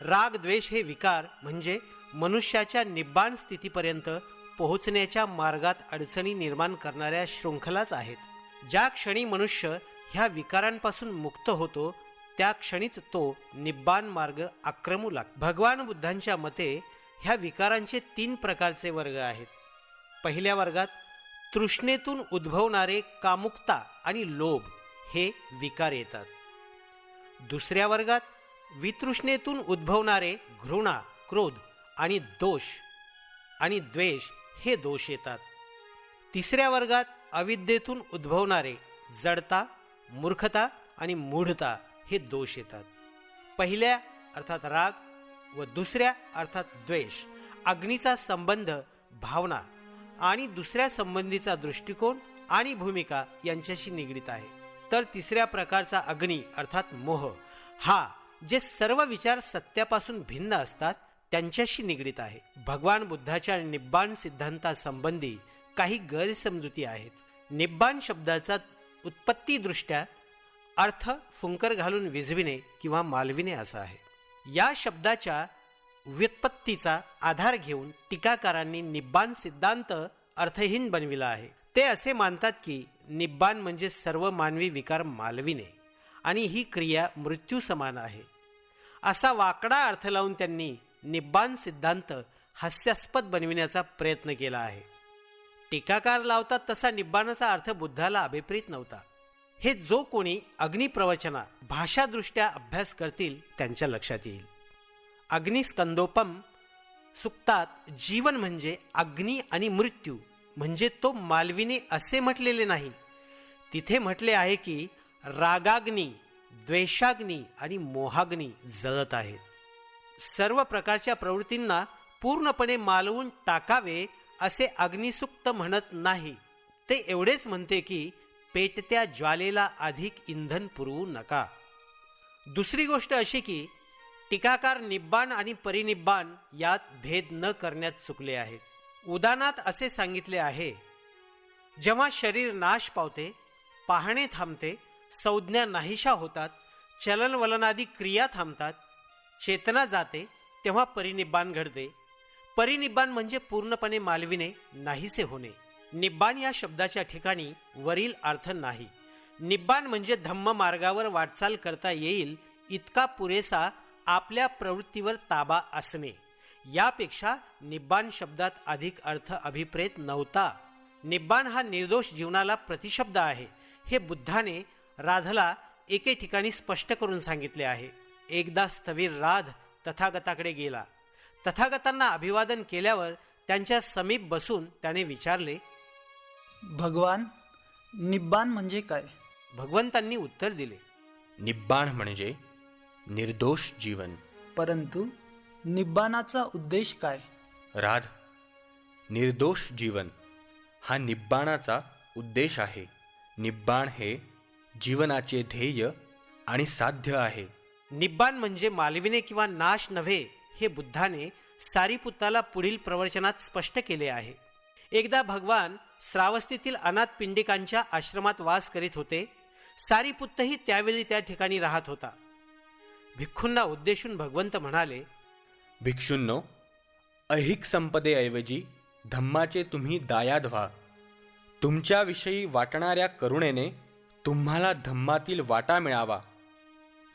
राग द्वेष हे विकार म्हणजे मनुष्याच्या निब्बाण स्थितीपर्यंत पोहोचण्याच्या मार्गात अडचणी निर्माण करणाऱ्या शृंखलाच आहेत. ज्या क्षणी मनुष्य ह्या विकारांपासून मुक्त होतो त्या क्षणीच तो निब्बाण मार्ग आक्रमू लाग भगवान बुद्धांच्या मते ह्या विकारांचे तीन प्रकारचे वर्ग आहेत. पहिल्या वर्गात तृष्णेतून उद्भवणारे कामुकता आणि लोभ हे विकार येतात. दुसऱ्या वर्गात वितृष्णेतून उद्भवणारे घृणा क्रोध आणि दोष आणि द्वेष हे दोष येतात. तिसऱ्या वर्गात अविद्येतून उद्भवणारे जडता मूर्खता आणि मूढता हे दोष येतात. पहिल्या अर्थात राग व दुसऱ्या अर्थात द्वेष अग्नीचा संबंध भावना आणि दुसऱ्या संबंधीचा दृष्टिकोन आणि भूमिका यांच्याशी निगडीत आहे. तर तिसऱ्या प्रकारचा अग्नी अर्थात मोह हा जे सर्व विचार सत्यापासून भिन्न असतात त्यांच्याशी निगडीत आहे. भगवान बुद्धाच्या निब्बाण सिद्धांतासंबंधी काही गैरसमजुती आहेत. निब्बाण शब्दाचा उत्पत्तीदृष्ट्या अर्थ फुंकर घालून विझविणे किंवा मालविणे असा आहे. या शब्दाच्या व्युत्पत्तीचा आधार घेऊन टीकाकारांनी निब्बाण सिद्धांत अर्थहीन बनविला आहे. ते असे मानतात की निब्बाण म्हणजे सर्व मानवी विकार मालविणे आणि ही क्रिया मृत्यू समान आहे. असा वाकडा अर्थ लावून त्यांनी निब्बाण सिद्धांत हास्यास्पद बनविण्याचा प्रयत्न केला आहे. टीकाकार लावतात तसा निब्बाणाचा अर्थ बुद्धाला अभिप्रेत नव्हता. हे जो कोणी अग्निप्रवचना भाषादृष्ट्या अभ्यास करतील त्यांच्या लक्षात येईल. अग्निस्कंदोपम सुक्तात जीवन म्हणजे अग्नी आणि मृत्यू म्हणजे तो मालविने असे म्हटलेले नाही. तिथे म्हटले आहे की रागाग्नी द्वेषाग्नी आणि मोहाग्नी जळत आहेत. सर्व प्रकारच्या प्रवृत्तींना पूर्णपणे मालवून टाकावे असे अग्निसुक्त म्हणत नाही. ते एवढेच म्हणते की पेटत्या ज्वालेला अधिक इंधन पुरवू नका. दुसरी गोष्ट अशी की टीकाकार निब्बाण आणि परिनिब्बाण यात भेद न करण्यात चुकले आहेत. उदानात असे सांगितले आहे जेव्हा शरीर नाश पावते पाहणे थांबते संज्ञा नाहीशा होतात चलनवलनादी क्रिया थांबतात चेतना जाते तेव्हा परिनिब्बाण घडते. परिनिब्बाण म्हणजे पूर्णपणे मालविणे नाहीसे होणे. निब्बाण या शब्दाच्या ठिकाणी वरील अर्थ नाही. निब्बाण म्हणजे धम्म मार्गावर वाटचाल करता येईल इतका पुरेसा आपल्या प्रवृत्तीवर ताबा असणे. यापेक्षा निब्बाण शब्दात अधिक अर्थ अभिप्रेत नव्हता. निब्बाण हा निर्दोष जीवनाला प्रतिशब्द आहे. हे बुद्धाने राधला एके ठिकाणी स्पष्ट करून सांगितले आहे. एकदा स्थवीर राध तथागताकडे गेला. तथागतांना अभिवादन केल्यावर त्यांच्या समीप बसून त्याने विचारले भगवान निब्बाण म्हणजे काय? भगवंतांनी उत्तर दिले निब्बाण म्हणजे निर्दोष जीवन. परंतु निब्बाणाचा उद्देश काय? राध निर्दोष जीवन हा निब्बाणाचा उद्देश आहे. निब्बाण हे जीवनाचे ध्येय आणि साध्य आहे. निब्बाण म्हणजे मालविने किंवा नाश नव्हे हे बुद्धाने सारीपुत्ताला पुढील प्रवचनात स्पष्ट केले आहे. एकदा भगवान श्रावस्तीतील अनाथ पिंडिकांच्या आश्रमात वास करीत होते. सारीपुत्तही त्यावेळी त्या ठिकाणी राहत होता. भिक्खूंना उद्देशून भगवंत म्हणाले भिक्षूंनो ऐहिक संपदेऐवजी धम्माचे तुम्ही दायाद व्हा. तुमच्याविषयी वाटणाऱ्या करुणेने तुम्हाला धम्मातील वाटा मिळावा.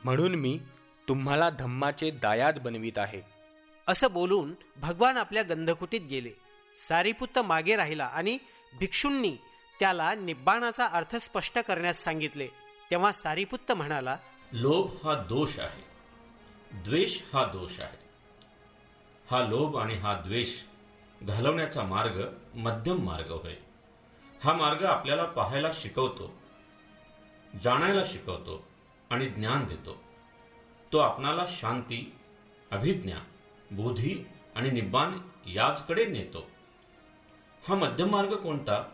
म्हणून मी तुम्हाला धम्माचे दायाद बनवित आहे. असं बोलून भगवान आपल्या गंधकुटीत गेले. सारीपुत्त मागे राहिला आणि भिक्षूंनी त्याला निब्बाणाचा अर्थ स्पष्ट करण्यास सांगितले. तेव्हा सारीपुत्त म्हणाला लोभ हा दोष आहे. द्वेष हा दोष आहे. हा लोभ आणि हा द्वेष घालवण्याचा मार्ग मध्यम मार्ग होय. हा मार्ग आपल्याला पाहायला शिकवतो. जाणायला शिकवतो आणि ज्ञान देतो. तो आपणाला शांती अभिज्ञा बोधी आणि निब्बाण याचकडे नेतो. हा मध्यम मार्ग कोणता?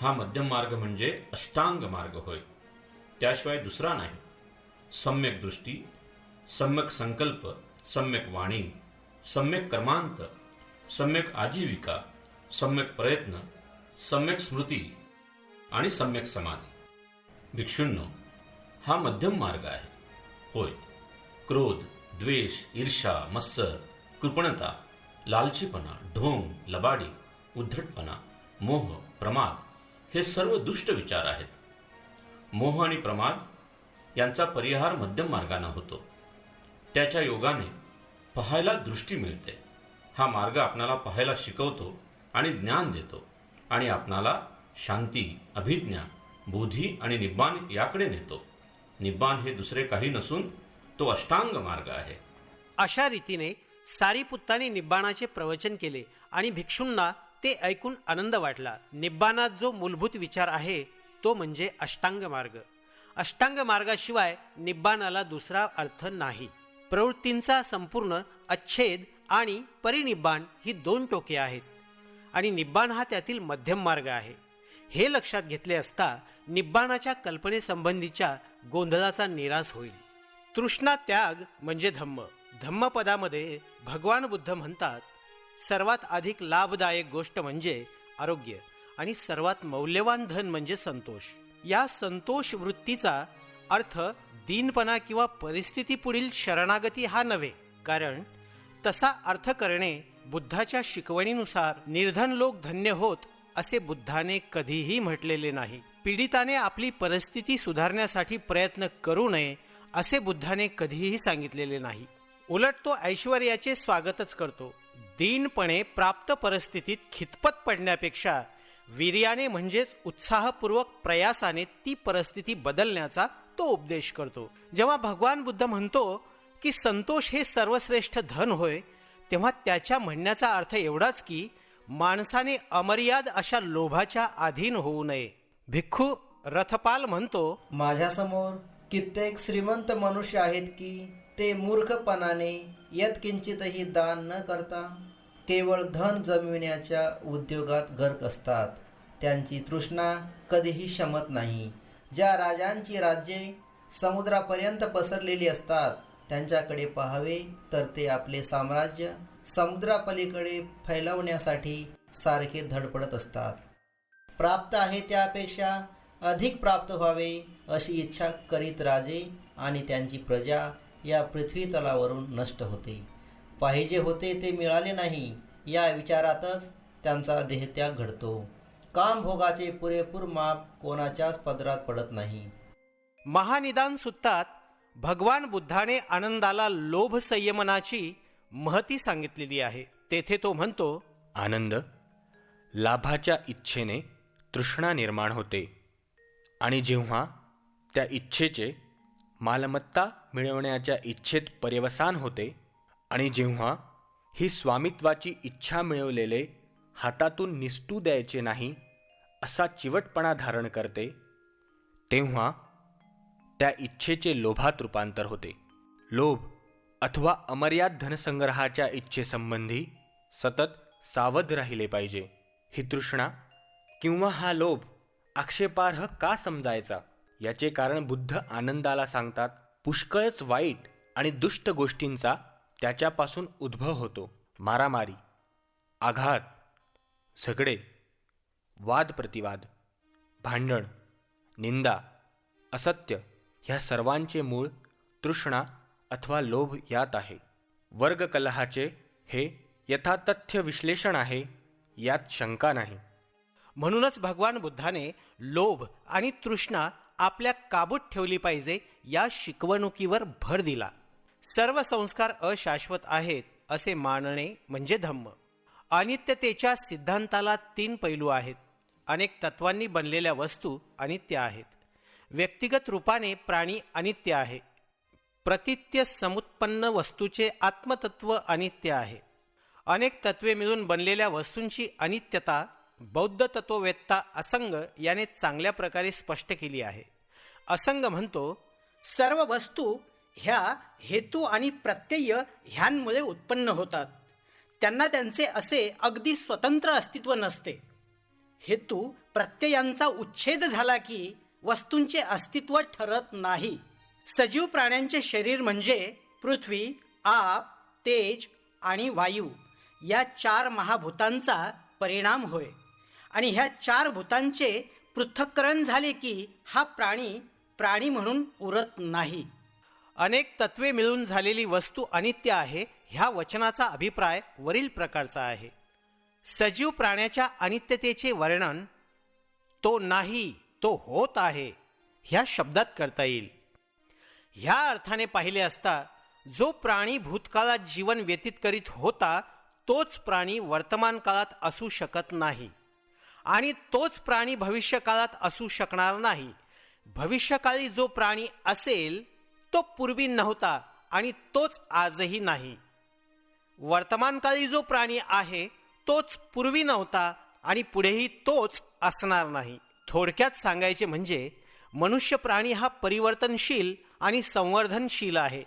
हा मध्यम मार्ग म्हणजे अष्टांग मार्ग होय. त्याशिवाय दुसरा नाही. सम्यक दृष्टी सम्यक संकल्प सम्यक वाणी सम्यक कर्मांत सम्यक आजीविका सम्यक प्रयत्न सम्यक स्मृती आणि सम्यक समाधी. भिक्षूंनो हा मध्यम मार्ग आहे. होय. क्रोध द्वेष ईर्षा मत्सर कृपणता लालचीपणा ढोंग लबाडी उद्धटपणा मोह प्रमाद हे सर्व दुष्ट विचार आहेत. मोह आणि प्रमाद यांचा परिहार मध्यम मार्गाने होतो. त्याच्या योगाने पाहायला दृष्टी मिळते. हा मार्ग आपणाला पाहायला शिकवतो आणि ज्ञान देतो आणि आपणाला शांती अभिज्ञा बोधी आणि निब्बाण याकडे नेतो. निब्बाण हे दुसरे काही नसून तो अष्टांग मार्ग आहे. अशा रीतीने सारीपुत्ताने निब्बाणाचे प्रवचन केले आणि भिक्षूंना ते ऐकून आनंद वाटला. निब्बाणात जो मूलभूत विचार आहे तो म्हणजे अष्टांग मार्ग. अष्टांग मार्गाशिवाय निब्बाणाला दुसरा अर्थ नाही. प्रवृत्तींचा संपूर्ण अच्छेद आणि परिनिब्बाण ही दोन टोके आहेत आणि निब्बाण हा त्यातील मध्यम मार्ग आहे. हे लक्षात घेतले असता निब्बाणाच्या कल्पनेसंबंधीच्या गोंधळाचा निराश होईल. तृष्णा त्याग म्हणजे धम्म. धम्मपदामध्ये भगवान बुद्ध म्हणतात सर्वात अधिक लाभदायक गोष्ट म्हणजे आरोग्य आणि सर्वात मौल्यवान धन म्हणजे संतोष. या संतोष वृत्तीचा अर्थ दीनपणा किंवा परिस्थिती पुढील शरणागती हा नव्हे. कारण तसा अर्थ करणे बुद्धाच्या शिकवणीनुसार निर्धन लोक धन्य होत असे बुद्धाने कधीही म्हटलेले नाही. पीडिताने आपली परिस्थिती सुधारण्यासाठी प्रयत्न करू नये असे बुद्धाने कधीही सांगितलेले नाही. उलट तो ऐश्वर्याचे स्वागतच करतो. दीनपणे प्राप्त परिस्थितीत खितपत पडण्यापेक्षा वीर्याने म्हणजेच उत्साहपूर्वक प्रयासाने ती परिस्थिती बदलण्याचा तो उपदेश करतो. जेव्हा भगवान बुद्ध म्हणतो की संतोष हे सर्वश्रेष्ठ धन होय तेव्हा त्याच्या म्हणण्याचा अर्थ एवढाच की माणसाने अमर्याद अशा लोभाच्या अधीन होऊ नये. भिक्खू रथपाल म्हणतो माझ्यासमोर कित्येक श्रीमंत मनुष्य आहेत की ते मूर्खपणाने यत्किंचितही दान न करता केवळ धन जमविण्याच्या उद्योगात गर्क असतात. त्यांची तृष्णा कधीही शमत नाही. ज्या राजांची राज्ये समुद्रापर्यंत पसरलेली असतात त्यांच्याकडे पाहावे तर ते आपले साम्राज्य समुद्रापलीकडे फैलवण्यासाठी सारखे धडपडत असतात. प्राप्त आहे त्यापेक्षा अधिक प्राप्त व्हावे अशी इच्छा करीत राजे आणि त्यांची प्रजा या पृथ्वी तलावरून नष्ट होते. पाहिजे होते ते मिळाले नाही या विचारातच त्यांचा देहत्याग घडतो. कामभोगाचे पुरेपूर माप कोणाच्याच पदरात पडत नाही. महानिदान सुत्तात भगवान बुद्धाने आनंदाला लोभ संयमनाची महती सांगितलेली आहे. तेथे तो म्हणतो आनंद लाभाच्या इच्छेने तृष्णा निर्माण होते. आणि जेव्हा त्या इच्छेचे मालमत्ता मिळवण्याच्या इच्छेत पर्यवसान होते आणि जेव्हा ही स्वामित्वाची इच्छा मिळवलेले हातातून निसटू द्यायचे नाही असा चिवटपणा धारण करते तेव्हा त्या इच्छेचे लोभात रूपांतर होते. लोभ अथवा अमर्याद धनसंग्रहाच्या इच्छेसंबंधी सतत सावध राहिले पाहिजे. ही तृष्णा किंवा हा लोभ आक्षेपार्ह का समजायचा? याचे कारण बुद्ध आनंदाला सांगतात पुष्कळच वाईट आणि दुष्ट गोष्टींचा त्याच्यापासून उद्भव होतो. मारामारी आघात झगडे वादप्रतिवाद भांडण निंदा असत्य ह्या सर्वांचे मूळ तृष्णा अथवा लोभ यात आहे. वर्गकलहाचे हे यथातथ्य विश्लेषण आहे यात शंका नाही. म्हणूनच भगवान बुद्धाने लोभ आणि तृष्णा आपल्या काबूत ठेवली पाहिजे या शिकवणुकीवर भर दिला. सर्व संस्कार अशाश्वत आहेत असे मानणे म्हणजे धम्म. अनित्यतेच्या सिद्धांताला तीन पैलू आहेत. अनेक तत्वांनी बनलेल्या वस्तू अनित्य आहेत. व्यक्तिगत रूपाने प्राणी अनित्य आहे. प्रतित्य समुत्पन्न वस्तूचे आत्मतत्व अनित्य आहे. अनेक तत्वे मिळून बनलेल्या वस्तूंची अनित्यता बौद्ध तत्ववेत्ता असंग याने चांगल्या प्रकारे स्पष्ट केली आहे. असंग म्हणतो सर्व वस्तू ह्या हेतू आणि प्रत्यय ह्यांमुळे उत्पन्न होतात. त्यांना त्यांचे असे अगदी स्वतंत्र अस्तित्व नसते. हेतू प्रत्ययांचा उच्छेद झाला की वस्तूंचे अस्तित्व ठरत नाही. सजीव प्राण्यांचे शरीर म्हणजे पृथ्वी आप तेज आणि वायू या चार महाभूतांचा परिणाम होय. आणि ह्या चार भूतांचे पृथक्करण झाले की हा प्राणी प्राणी म्हणून उरत नाही. अनेक तत्वे मिळून झालेली वस्तू अनित्य आहे ह्या वचनाचा अभिप्राय वरील प्रकारचा आहे. सजीव प्राण्याच्या अनित्यतेचे वर्णन तो नाही तो होत आहे ह्या शब्दात करता येईल. ह्या अर्थाने पाहिले असता जो प्राणी भूतकाळात जीवन व्यतीत करीत होता तोच प्राणी वर्तमान काळात असू शकत नाही. आणि तोच प्राणी भविष्यकाळात असू शकणार नाही. भविष्यकाळी जो प्राणी असेल तो पूर्वी नव्हता आणि तोच आजही नाही. वर्तमानकाळी जो प्राणी आहे तोच पूर्वी नव्हता आणि पुढेही तोच असणार नाही. थोडक्यात सांगायचे म्हणजे मनुष्य प्राणी हा परिवर्तनशील आणि संवर्धनशील आहे.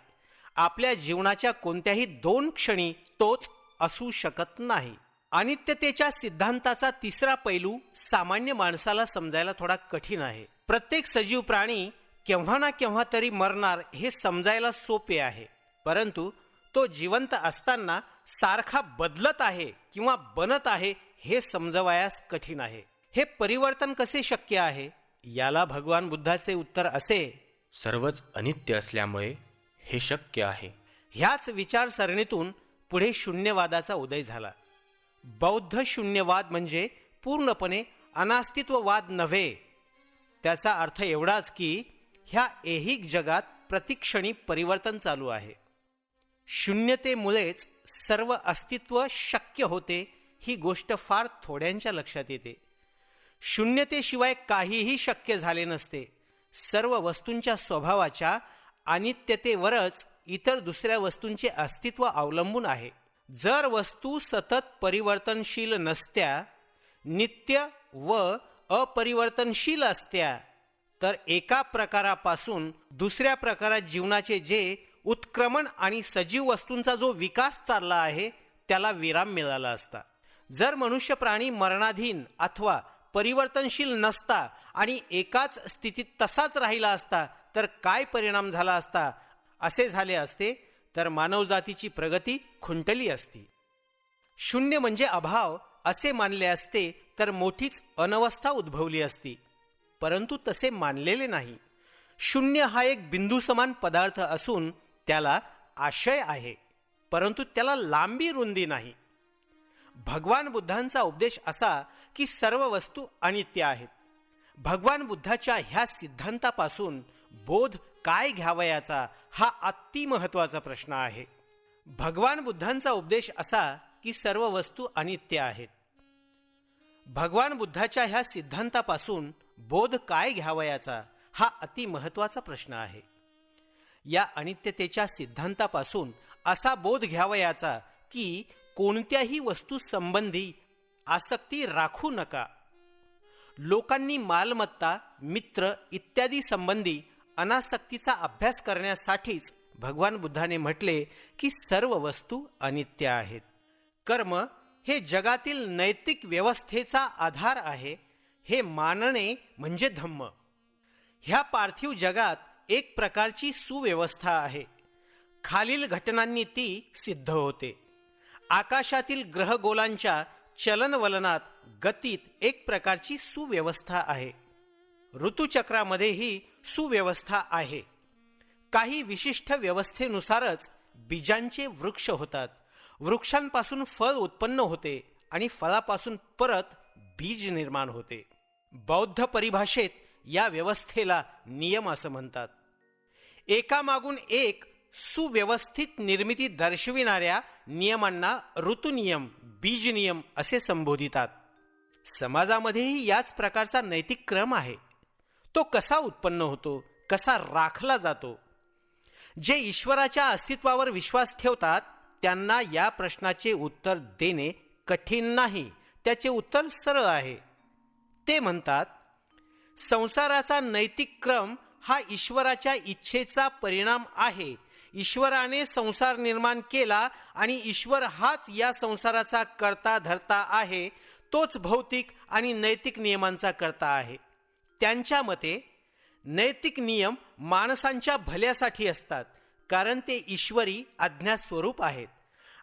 आपल्या जीवनाच्या कोणत्याही दोन क्षणी तोच असू शकत नाही. अनित्यतेच्या सिद्धांताचा तिसरा पैलू सामान्य माणसाला समजायला थोडा कठीण आहे. प्रत्येक सजीव प्राणी केव्हा ना केव्हा तरी मरणार हे समजायला सोपे आहे. परंतु तो जिवंत असताना सारखा बदलत आहे किंवा बनत आहे हे समजवायास कठीण आहे. हे परिवर्तन कसे शक्य आहे? याला भगवान बुद्धाचे उत्तर असे सर्वच अनित्य असल्यामुळे हे शक्य आहे. ह्याच विचारसरणीतून पुढे शून्यवादाचा उदय झाला. बौद्ध शून्यवाद म्हणजे पूर्णपणे अनास्तित्ववाद नव्हे. त्याचा अर्थ एवढाच की ह्या ऐहिक जगात प्रतिक्षणी परिवर्तन चालू आहे. शून्यतेमुळेच सर्व अस्तित्व शक्य होते ही गोष्ट फार थोड्यांच्या लक्षात येते. शून्यतेशिवाय काहीही शक्य झाले नसते. सर्व वस्तूंच्या स्वभावाच्या अनित्यतेवरच इतर दुसऱ्या वस्तूंचे अस्तित्व अवलंबून आहे. जर वस्तू सतत परिवर्तनशील नसत्या नित्य व अपरिवर्तनशील असत्या तर एका प्रकारापासून दुसऱ्या प्रकारात जीवनाचे जे उत्क्रमण आणि सजीव वस्तूंचा जो विकास चालला आहे त्याला विराम मिळाला असता. जर मनुष्य प्राणी मरणाधीन अथवा परिवर्तनशील नसता आणि एकाच स्थितीत तसाच राहिला असता तर काय परिणाम झाला असता? असे झाले असते तर मानवजातीची प्रगती खुंटली असती. शून्य म्हणजे अभाव असे मानले असते तर मोठीच अनवस्था उद्भवली असती. परंतु तसे मानलेले नाही. शून्य हा एक बिंदू समान पदार्थ असून त्याला आशय आहे परंतु त्याला लांबी रुंदी नाही. भगवान बुद्धांचा उपदेश असा की सर्व वस्तू अनित्य आहेत. भगवान बुद्धाच्या ह्या सिद्धांतापासून बोध काय घ्यावयाचा हा अतिमहत्वाचा प्रश्न आहे. भगवान बुद्धांचा उपदेश असा की सर्व वस्तू अनित्य आहेत. भगवान बुद्धाच्या ह्या सिद्धांतापासून बोध काय घ्यावयाचा हा अतिमहत्वाचा प्रश्न आहे. या अनित्यतेच्या सिद्धांतापासून असा बोध घ्यावयाचा की कोणत्याही वस्तूसंबंधी आसक्ती राखू नका. लोकांनी मालमत्ता मित्र इत्यादी संबंधी अनासक्तीचा अभ्यास करण्यासाठीच भगवान बुद्धाने म्हटले की सर्व वस्तू अनित्य आहेत. कर्म हे जगातील नैतिक व्यवस्थेचा आधार आहे. हे मानणे म्हणजे धम्म. ह्या पार्थिव जगात एक प्रकारची सुव्यवस्था आहे. खालील घटनांनी ती सिद्ध होते. आकाशातील ग्रहगोलांच्या चलनवलनात गतीत एक प्रकारची सुव्यवस्था आहे. ऋतुचक्रामध्येही सुव्यवस्था आहे. काही विशिष्ट व्यवस्थेनुसारच बीजांचे वृक्ष होतात. वृक्षांपासून फळ उत्पन्न होते आणि फळापासून परत बीज निर्माण होते. बौद्ध परिभाषेत या व्यवस्थेला नियम असं म्हणतात. एकामागून एक सुव्यवस्थित निर्मिती दर्शविणाऱ्या नियमांना ऋतुनियम बीज नियम असे संबोधितात. समाजामध्येही याच प्रकारचा नैतिक क्रम आहे. तो कसा उत्पन्न होतो? कसा राखला जातो? जे ईश्वराच्या अस्तित्वावर विश्वास ठेवतात त्यांना या प्रश्नाचे उत्तर देणे कठीण नाही. त्याचे उत्तर सरळ आहे. ते म्हणतात संसाराचा नैतिक क्रम हा ईश्वराच्या इच्छेचा परिणाम आहे. ईश्वराने संसार निर्माण केला आणि ईश्वर हाच या संसाराचा करता धरता आहे. तोच भौतिक आणि नैतिक नियमांचा करता आहे. त्यांच्या मते नैतिक नियम माणसांच्या भल्यासाठी असतात कारण ते ईश्वरी आज्ञास्वरूप आहेत.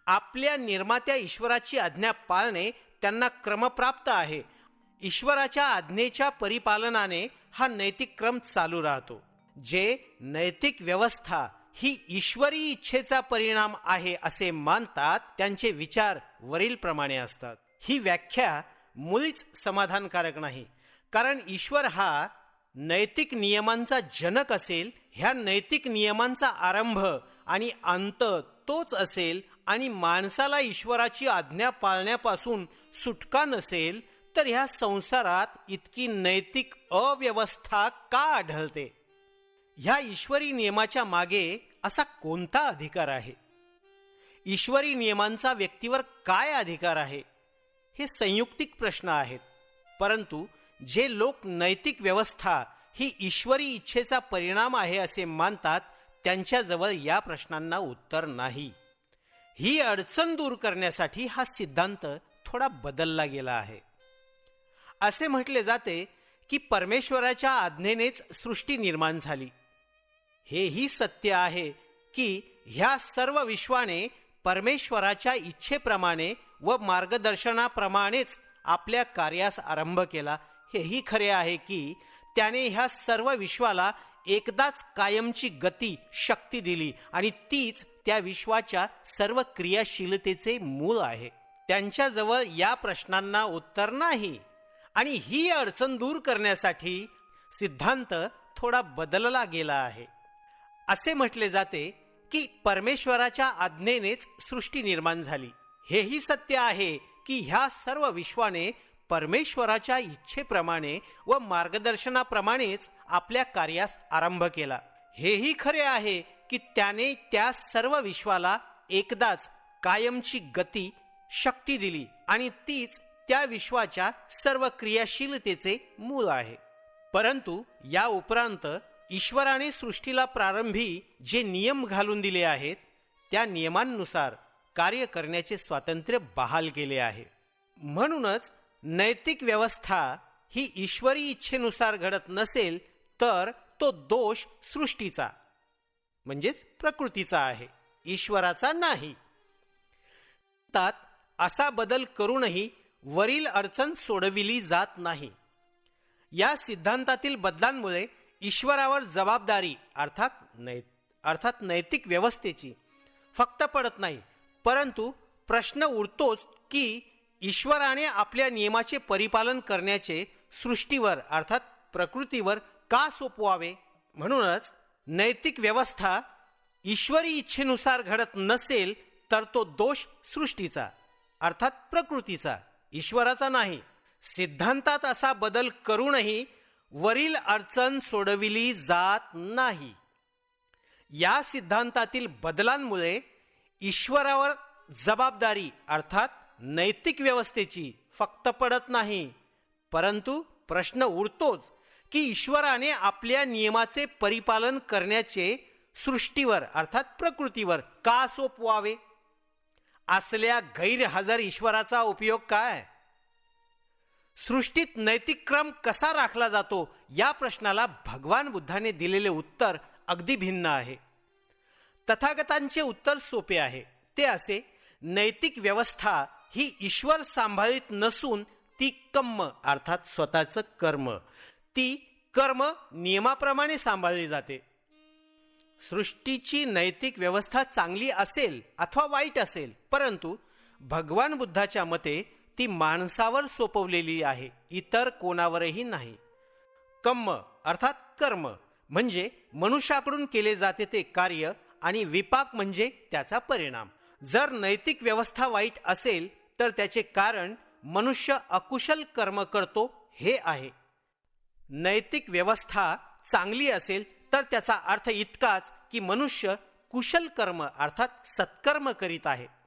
आपल्या निर्मात्या ईश्वराची आज्ञा पाळणे त्यांना क्रमप्राप्त आहे. ईश्वराच्या आज्ञेच्या परिपालनाने हा नैतिक क्रम चालू राहतो जे नैतिक व्यवस्था ही ईश्वरी इच्छेचा परिणाम आहे असे मानतात त्यांचे विचार वरील प्रमाणे असतात. ही व्याख्या मुळीच समाधानकारक नाही. कारण ईश्वर हा नैतिक नियमांचा जनक असेल ह्या नैतिक नियमांचा आरंभ आणि अंत तोच असेल आणि माणसाला ईश्वराची आज्ञा पाळण्यापासून सुटका नसेल तर ह्या संसारात इतकी नैतिक अव्यवस्था का आढळते? ह्या ईश्वरी नियमाच्या मागे असा कोणता अधिकार आहे? ईश्वरी नियमांचा व्यक्तीवर काय अधिकार आहे? हे संयुक्तिक प्रश्न आहेत. परंतु जे लोक नैतिक व्यवस्था ही ईश्वरी इच्छेचा परिणाम आहे असे मानतात त्यांच्याजवळ या प्रश्नांना उत्तर नाही. ही अडचण दूर करण्यासाठी हा सिद्धांत थोडा बदलला गेला आहे. असे म्हटले जाते की परमेश्वराच्या आज्ञेनेच सृष्टी निर्माण झाली. हेही सत्य आहे की ह्या सर्व विश्वाने परमेश्वराच्या इच्छेप्रमाणे व मार्गदर्शनाप्रमाणेच आपल्या कार्यास आरंभ केला हेही खरे आहे की त्याने ह्या सर्व विश्वाला एकदाच कायमची गती शक्ती दिली आणि तीच त्या विश्वाच्या सर्व क्रियाशीलतेचे मूळ आहे. त्यांच्याजवळ या प्रश्नांना उत्तर नाही आणि ही अडचण दूर करण्यासाठी सिद्धांत थोडा बदलला गेला आहे. असे म्हटले जाते की परमेश्वराच्या आज्ञेनेच सृष्टी निर्माण झाली. हेही सत्य आहे की ह्या सर्व विश्वाने परमेश्वराच्या इच्छेप्रमाणे व मार्गदर्शनाप्रमाणेच आपल्या कार्यास आरंभ केला. हेही खरे आहे की त्याने त्या सर्व विश्वाला एकदाच कायमची गती शक्ती दिली आणि तीच त्या विश्वाच्या सर्व क्रियाशीलतेचे मूळ आहे. परंतु या उपरांत ईश्वराने सृष्टीला प्रारंभी जे नियम घालून दिले आहेत त्या नियमांनुसार कार्य करण्याचे स्वातंत्र्य बहाल केले आहे. म्हणूनच नैतिक व्यवस्था ही ईश्वरी इच्छेनुसार घडत नसेल तर तो दोष सृष्टीचा म्हणजेच प्रकृतीचा आहे ईश्वराचा नाही. तात असा बदल करूनही वरील अडचण सोडविली जात नाही. या सिद्धांतातील बदलांमुळे ईश्वरावर जबाबदारी अर्थात नै अर्थात नैतिक व्यवस्थेची फक्त पडत नाही परंतु प्रश्न उरतोच की ईश्वराने आपल्या नियमाचे परिपालन करण्याचे सृष्टीवर अर्थात प्रकृतीवर का सोपवावे? म्हणूनच नैतिक व्यवस्था ईश्वरी इच्छेनुसार घडत नसेल तर तो दोष सृष्टीचा अर्थात प्रकृतीचा ईश्वराचा नाही. सिद्धांतात असा बदल करूनही वरील अडचण सोडविली जात नाही. या सिद्धांतातील बदलांमुळे ईश्वरावर जबाबदारी अर्थात नैतिक व्यवस्थेची फक्त पडत नाही. परंतु प्रश्न उरतोच की ईश्वराने आपल्या नियमाचे परिपालन करण्याचे सृष्टीवर अर्थात प्रकृतीवर का सोपवावे? असल्या गैरहजर ईश्वराचा उपयोग काय? सृष्टीत नैतिक क्रम कसा राखला जातो या प्रश्नाला भगवान बुद्धाने दिलेले उत्तर अगदी भिन्न आहे. तथागतांचे उत्तर सोपे आहे. ते असे नैतिक व्यवस्था ही ईश्वर सांभाळीत नसून ती कम्म अर्थात स्वतःचं कर्म. ती कर्म नियमाप्रमाणे सांभाळली जाते. सृष्टीची नैतिक व्यवस्था चांगली असेल अथवा वाईट असेल परंतु भगवान बुद्धाच्या मते ती माणसावर सोपवलेली आहे इतर कोणावरही नाही. कम्म अर्थात कर्म म्हणजे मनुष्याकडून केले जाते ते कार्य आणि विपाक म्हणजे त्याचा परिणाम. जर नैतिक व्यवस्था वाईट असेल तर त्याचे कारण मनुष्य अकुशल कर्म करतो हे आहे. नैतिक व्यवस्था चांगली असेल तर त्याचा अर्थ इतकाच की मनुष्य कुशल कर्म अर्थात सत्कर्म करीत आहे.